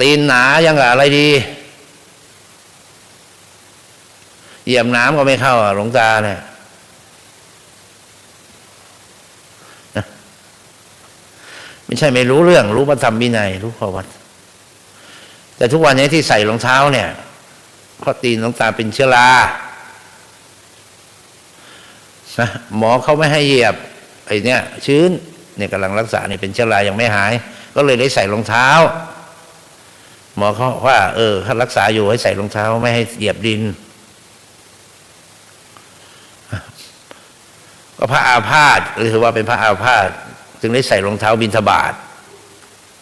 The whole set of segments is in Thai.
ตีนหนายังกับอะไรดีเหยียบน้ำก็ไม่เข้าหลวงตาเนี่ยนะไม่ใช่ไม่รู้เรื่อง รู้พระธรรมวินัยรู้ข้อวัด แต่ทุกวันนี้ที่ใส่รองเท้าเนี่ยเพราะตีนหลวงตาเป็นเชื้อรานะหมอเขาไม่ให้เหยียบไอ้นี่ชื้นเนี่ยกำลังรักษาเนี่ยเป็นเชื้อรายังไม่หาย ก็เลยได้ใส่รองเท้า หมอเขาว่า เออถ้ารักษาอยู่ให้ใส่รองเท้า ไม่ให้เหยียบดิน ก็พระอาพาธหรือว่าเป็นพระอาพาธจึงได้ใส่รองเท้าบินทบาท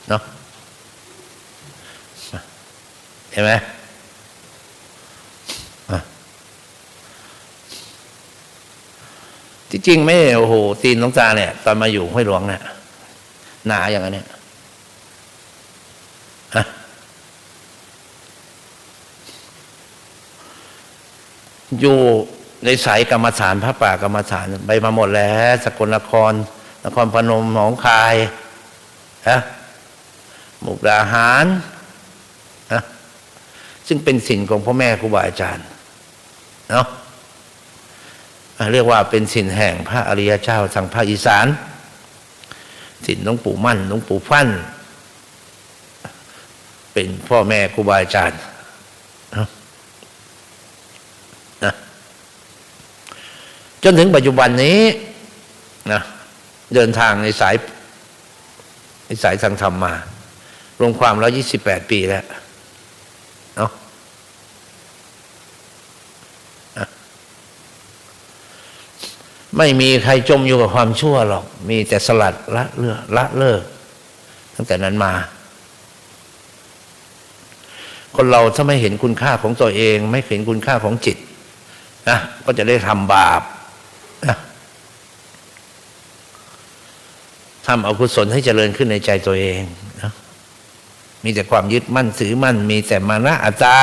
เนาะเห็นไหมที่จริงไม่โอ้โหตีนหลวงตาเนี่ย ตอนมาอยู่ห้วยหลวงเนี่ยหนาอย่างนั้นเนี่ยฮะ อยู่ในสายกรรมฐานพระป่ากรรมฐานไปมาหมดแล้ว สกลนคร นครพนมหนองคายฮะมุกดาหารฮะซึ่งเป็นสินของพ่อแม่ครูบาอาจารย์เนาะเรียกว่าเป็นสินแห่งพระอริยเจ้าทางภาคอีสานสินหลวงปู่มั่นหลวงปู่ฟั่น เป็นพ่อแม่ครูบาอาจารย์เนาะนะ จนถึงปัจจุบันนี้นะเดินทางในสายในสายทางธรรมมา รวมความแล้วยี่สิบแปดปีแล้วเนาะไม่มีใครจมอยู่กับความชั่วหรอก มีแต่สลัดละเลิกละเลิก ตั้งแต่นั้นมา คนเราถ้าไม่เห็นคุณค่าของตัวเอง ไม่เห็นคุณค่าของจิตนะก็จะได้ทำบาปนะ ทำอกุศลให้เจริญขึ้นในใจตัวเองนะมีแต่ความยึดมั่นถือมั่น มีแต่มานะอัตตา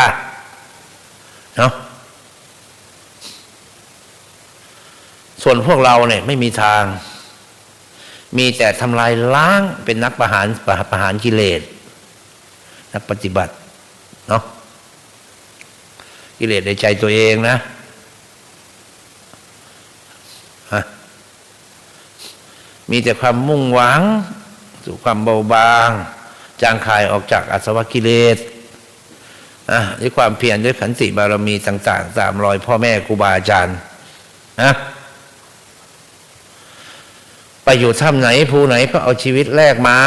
เนาะส่วนพวกเราเนี่ยไม่มีทาง มีแต่ทำลายล้างเป็นนักประหารประหารกิเลส นักปฏิบัติเนาะกิเลสในใจตัวเองนะฮะ มีแต่ความมุ่งหวัง สู่ความเบาบาง จางคายออกจากอาสวะกิเลสนะด้วยความเพียรด้วยขันติบารมีต่างๆสามรอยพ่อแม่ครูบาอาจารย์นะไปอยู่ถ้ำไหนภูไหนก็เอาชีวิตแรกมา